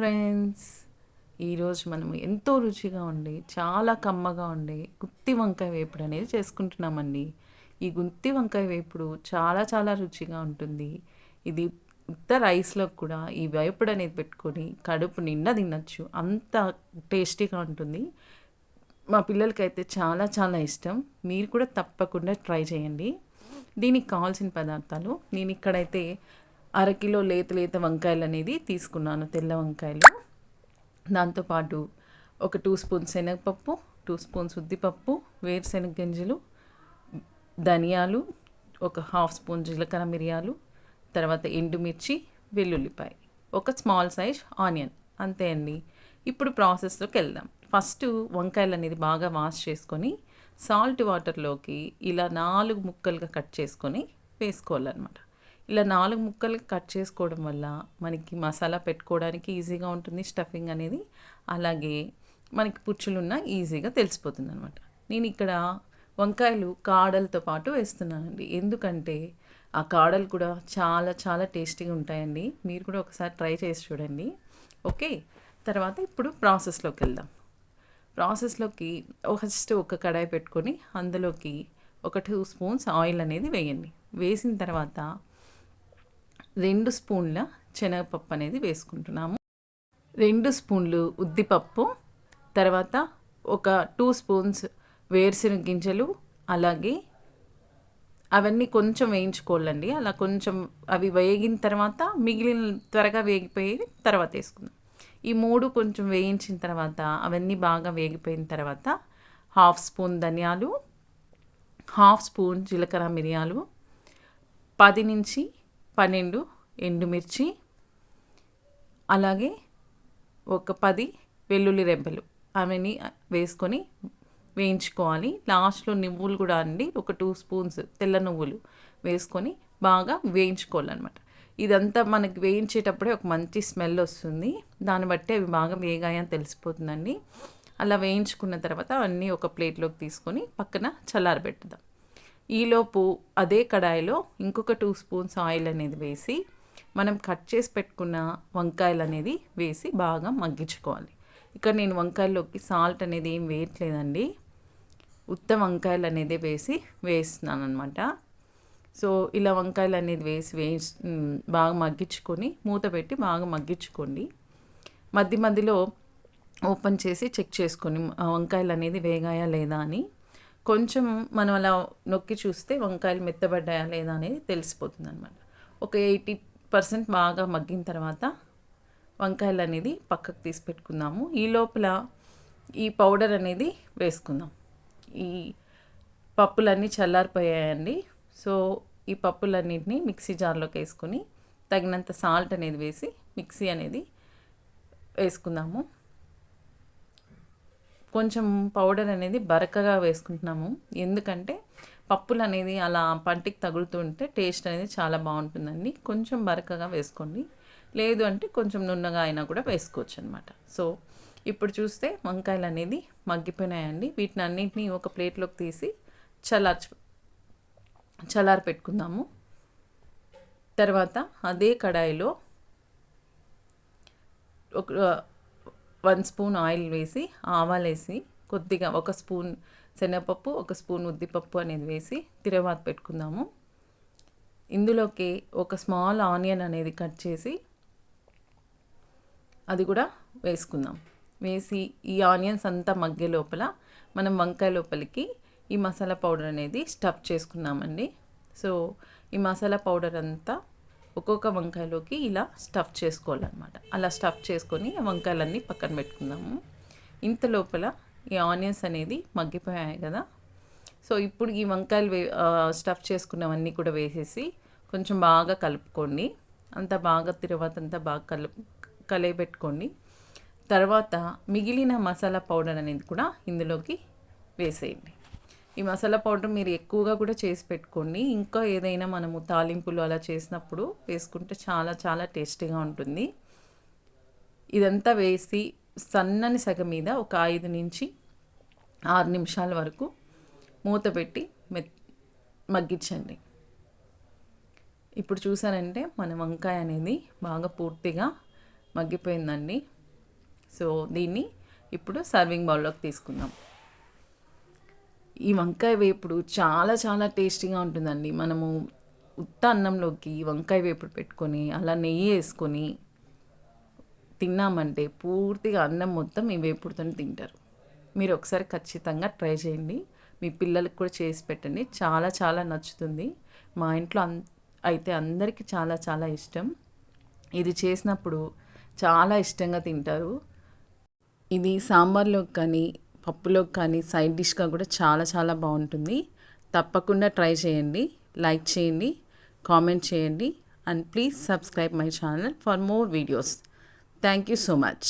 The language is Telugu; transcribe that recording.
ఫ్రెండ్స్ ఈరోజు మనం ఎంతో రుచిగా ఉండి చాలా కమ్మగా ఉండే గుత్తి వంకాయ వేపుడు అనేది చేసుకుంటున్నామండి. ఈ గుత్తి వంకాయ వేపుడు చాలా చాలా రుచిగా ఉంటుంది. ఇది ఉత్త రైస్లో కూడా ఈ వేపుడు అనేది పెట్టుకొని కడుపు నిండా తినచ్చు. అంత టేస్టీగా ఉంటుంది. మా పిల్లలకైతే చాలా చాలా ఇష్టం. మీరు కూడా తప్పకుండా ట్రై చేయండి. దీనికి కావాల్సిన పదార్థాలు నేను ఇక్కడైతే అరకిలో లేత లేత వంకాయలు అనేది తీసుకున్నాను తెల్ల వంకాయలు. దాంతోపాటు ఒక టూ స్పూన్స్ శనగపప్పు టూ స్పూన్స్ ఉద్దిపప్పు వేరుశనగ గింజలు ధనియాలు ఒక హాఫ్ స్పూన్ జీలకర్ర మిరియాలు తర్వాత ఎండుమిర్చి వెల్లుల్లిపాయ. ఒక స్మాల్ సైజ్ ఆనియన్. అంతే అండి. ఇప్పుడు ప్రాసెస్లోకి వెళ్దాం. ఫస్ట్ వంకాయలు అనేది బాగా వాష్ చేసుకొని సాల్ట్ వాటర్లోకి ఇలా నాలుగు ముక్కలుగా కట్ చేసుకొని వేసుకోవాలన్నమాట. ఇలా నాలుగు ముక్కలు కట్ చేసుకోవడం వల్ల మనకి మసాలా పెట్టుకోవడానికి ఈజీగా ఉంటుంది. స్టఫింగ్ అనేది అలాగే మనకి పుచ్చులున్న ఈజీగా తెలిసిపోతుంది అనమాట నేను ఇక్కడ వంకాయలు కాడలతో పాటు వేస్తున్నానండి. ఎందుకంటే ఆ కాడలు కూడా చాలా చాలా టేస్టీగా ఉంటాయండి. మీరు కూడా ఒకసారి ట్రై చేసి చూడండి. ఓకే? తర్వాత ఇప్పుడు ప్రాసెస్లోకి వెళ్దాం. ప్రాసెస్లోకి ఫస్ట్ ఒక కడాయి పెట్టుకొని అందులోకి ఒక టూ స్పూన్స్ ఆయిల్ అనేది వేయండి. వేసిన తర్వాత రెండు స్పూన్ల శనగపప్పు అనేది వేసుకుంటున్నాము. రెండు స్పూన్లు ఉద్దిపప్పు తర్వాత ఒక టూ స్పూన్స్ వేరుశనగ గింజలు అలాగే అవన్నీ కొంచెం వేయించుకోవాలండి. అలా కొంచెం అవి వేగిన తర్వాత మిగిలిన త్వరగా వేగిపోయి తర్వాత వేసుకుందాం. ఈ మూడు కొంచెం వేయించిన తర్వాత అవన్నీ బాగా వేగిపోయిన తర్వాత హాఫ్ స్పూన్ ధనియాలు హాఫ్ స్పూన్ జీలకర్ర మిరియాలు పది నుంచి పన్నెండు ఎండుమిర్చి అలాగే ఒక పది వెల్లుల్లి రెబ్బలు. అవన్నీ వేసుకొని వేయించుకోవాలి. లాస్ట్లో నువ్వులు కూడా అండి ఒక టూ స్పూన్స్ తెల్ల నువ్వులు వేసుకొని బాగా వేయించుకోవాలన్నమాట. ఇదంతా మనకి వేయించేటప్పుడే ఒక మంచి స్మెల్ వస్తుంది. దాన్ని బట్టి అవి బాగా వేగాయని తెలిసిపోతుందండి. అలా వేయించుకున్న తర్వాత అన్నీ ఒక ప్లేట్లోకి తీసుకొని పక్కన చల్లారబెట్టుదాం. ఈలోపు అదే కడాయిలో ఇంకొక టూ స్పూన్స్ ఆయిల్ అనేది వేసి మనం కట్ చేసి పెట్టుకున్న వంకాయలు అనేది వేసి బాగా మగ్గించుకోవాలి. ఇక్కడ నేను వంకాయల్లోకి సాల్ట్ అనేది ఏం వేయట్లేదండి. ఉత్త వంకాయలు అనేది వేసి వేస్తున్నాను అనమాట సో ఇలా వంకాయలు అనేది వేసి వేసి బాగా మగ్గించుకొని మూత పెట్టి బాగా మగ్గించుకోండి. మధ్య మధ్యలో ఓపెన్ చేసి చెక్ చేసుకొని వంకాయలు అనేది వేగాయా లేదా అని కొంచెం మనం అలా నొక్కి చూస్తే వంకాయలు మెత్తబడ్డాయా లేదా అనేది తెలిసిపోతుంది అనమాట ఒక ఎయిటీ పర్సెంట్ బాగా మగ్గిన తర్వాత వంకాయలు అనేది పక్కకు తీసి పెట్టుకుందాము. ఈ లోపల ఈ పౌడర్ అనేది వేసుకుందాం. ఈ పప్పులన్నీ చల్లారిపోయాయండి. సో ఈ పప్పులన్నింటినీ మిక్సీ జార్లోకి వేసుకొని తగినంత సాల్ట్ అనేది వేసి మిక్సీ అనేది వేసుకుందాము. కొంచెం పౌడర్ అనేది బరకగా వేసుకుంటున్నాము. ఎందుకంటే పప్పులు అనేది అలా పంటికి తగులుతుంటే టేస్ట్ అనేది చాలా బాగుంటుందండి. కొంచెం బరకగా వేసుకోండి. లేదు అంటే కొంచెం నున్నగా అయినా కూడా వేసుకోవచ్చు అనమాట సో ఇప్పుడు చూస్తే వంకాయలు అనేది మగ్గిపోయినాయండి. వీటిని అన్నింటినీ ఒక ప్లేట్లోకి తీసి చల్లార్చు చల్లారి పెట్టుకుందాము. తర్వాత అదే కడాయిలో ఒక వన్ స్పూన్ ఆయిల్ వేసి ఆవాలు వేసి కొద్దిగా ఒక స్పూన్ శనగపప్పు ఒక స్పూన్ ఉద్దిపప్పు అనేది వేసి తిరవాత పెట్టుకుందాము. ఇందులోకి ఒక స్మాల్ ఆనియన్ అనేది కట్ చేసి అది కూడా వేసుకుందాం. వేసి ఈ ఆనియన్స్ అంతా మగ్గే లోపల మనం వంకాయ లోపలికి ఈ మసాలా పౌడర్ అనేది స్టఫ్ చేసుకున్నామండి. సో ఈ మసాలా పౌడర్ అంతా ఒక్కొక్క వంకాయలోకి ఇలా స్టఫ్ చేసుకోవాలన్నమాట. అలా స్టఫ్ చేసుకొని వంకాయలన్నీ పక్కన పెట్టుకుందాము. ఇంత లోపల ఈ ఆనియన్స్ అనేది మగ్గిపోయాయి కదా. సో ఇప్పుడు ఈ వంకాయలు వే స్టఫ్ చేసుకున్నవన్నీ కూడా వేసేసి కొంచెం బాగా కలుపుకోండి. అంత బాగా తర్వాత అంతా బాగా కలుపు కలయబెట్టుకోండి తర్వాత మిగిలిన మసాలా పౌడర్ అనేది కూడా ఇందులోకి వేసేయండి. ఈ మసాలా పౌడర్ మీరు ఎక్కువగా కూడా చేసి పెట్టుకోండి. ఇంకా ఏదైనా మనము తాలింపులు అలా చేసినప్పుడు వేసుకుంటే చాలా చాలా టేస్టీగా ఉంటుంది. ఇదంతా వేసి సన్నని సగ మీద ఒక ఐదు నుంచి ఆరు నిమిషాల వరకు మూత పెట్టి మె మగ్గించండి. ఇప్పుడు చూసారంటే మన వంకాయ అనేది బాగా పూర్తిగా మగ్గిపోయిందండి. సో దీన్ని ఇప్పుడు సర్వింగ్ బౌల్లోకి తీసుకుందాం. ఈ వంకాయ వేపుడు చాలా చాలా టేస్టీగా ఉంటుందండి. మనము ఉత్త అన్నంలోకి వంకాయ వేపుడు పెట్టుకొని అలా నెయ్యి వేసుకొని తిన్నామంటే పూర్తిగా అన్నం మొత్తం ఈ వేపుడుతో తింటారు. మీరు ఒకసారి ఖచ్చితంగా ట్రై చేయండి. మీ పిల్లలకు కూడా చేసి పెట్టండి. చాలా చాలా నచ్చుతుంది. మా ఇంట్లో అన్ అయితే అందరికీ చాలా చాలా ఇష్టం. ఇది చేసినప్పుడు చాలా ఇష్టంగా తింటారు. ఇది సాంబార్లోకి కానీ పప్పులో కానీ సైడ్ డిష్గా కూడా చాలా చాలా బాగుంటుంది. తప్పకుండా ట్రై చేయండి లైక్ చేయండి కామెంట్ చేయండి and please subscribe my channel for more videos. Thank you so much.